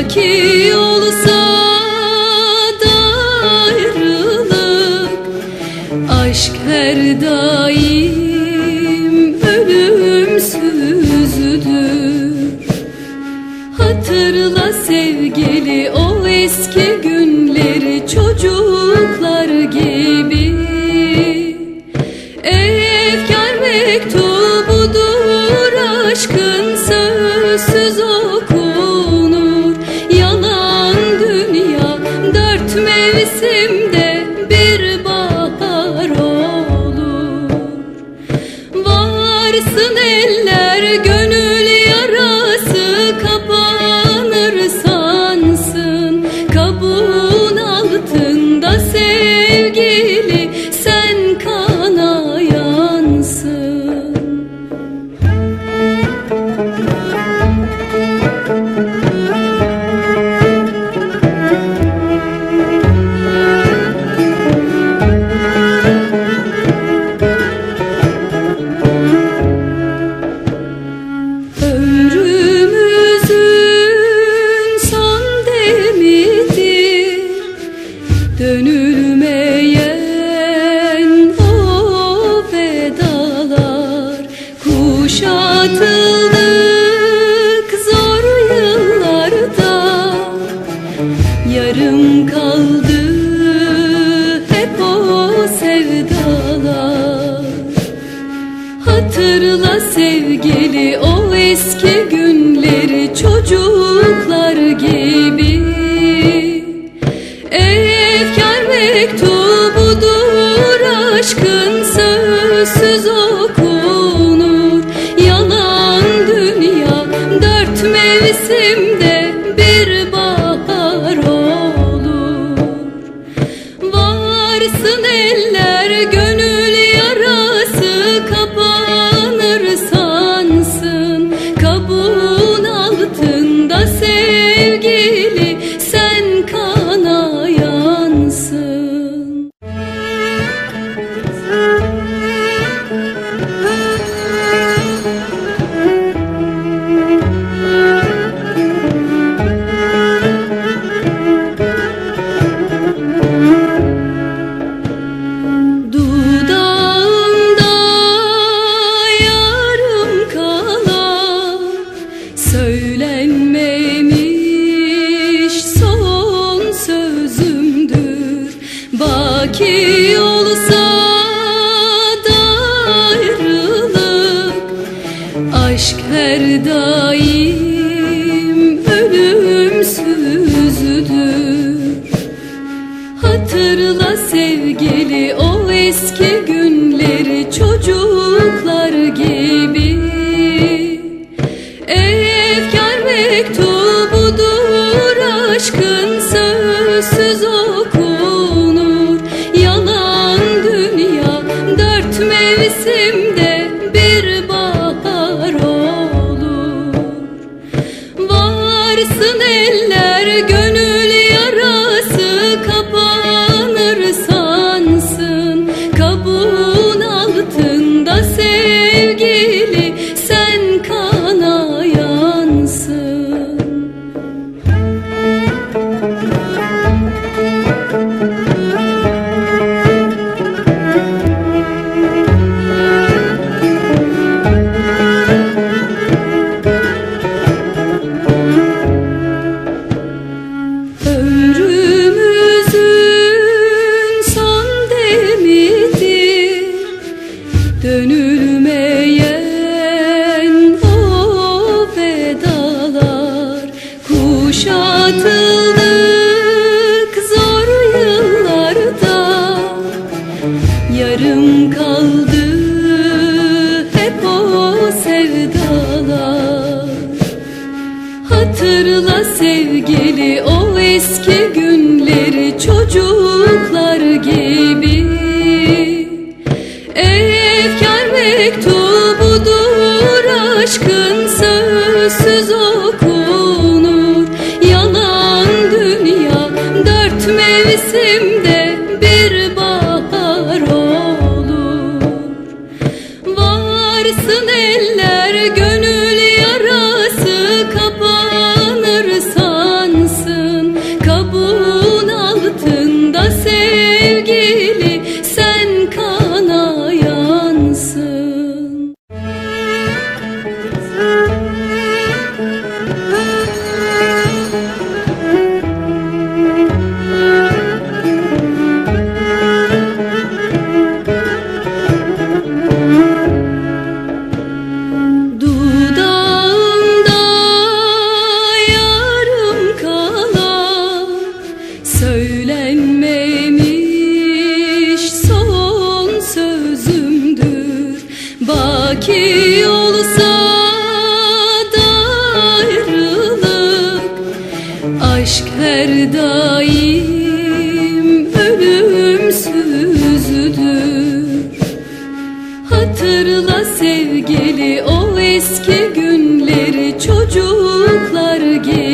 Zoraki olsa da ayrılık Aşk her daim ölümsüzdür. Hatırla sevgili o eski günleri Çocuklar gibi. Efkar mektubudur aşkın sözsüz eski günleri çocuklar Aşk her daim ölümsüzdür. Hatırla sevgili o eski günleri çocuklar gibi. eski günleri çocuklar gibi. Efkar mektubudur aşkın sözsüz okunur. Yalan dünya dört mevsimde bir bahar olur. Varsın eller gönül Zoraki olsa da ayrılık. Aşk her daim ölümsüzdür. Hatırla sevgili o eski günleri çocuklar gibi.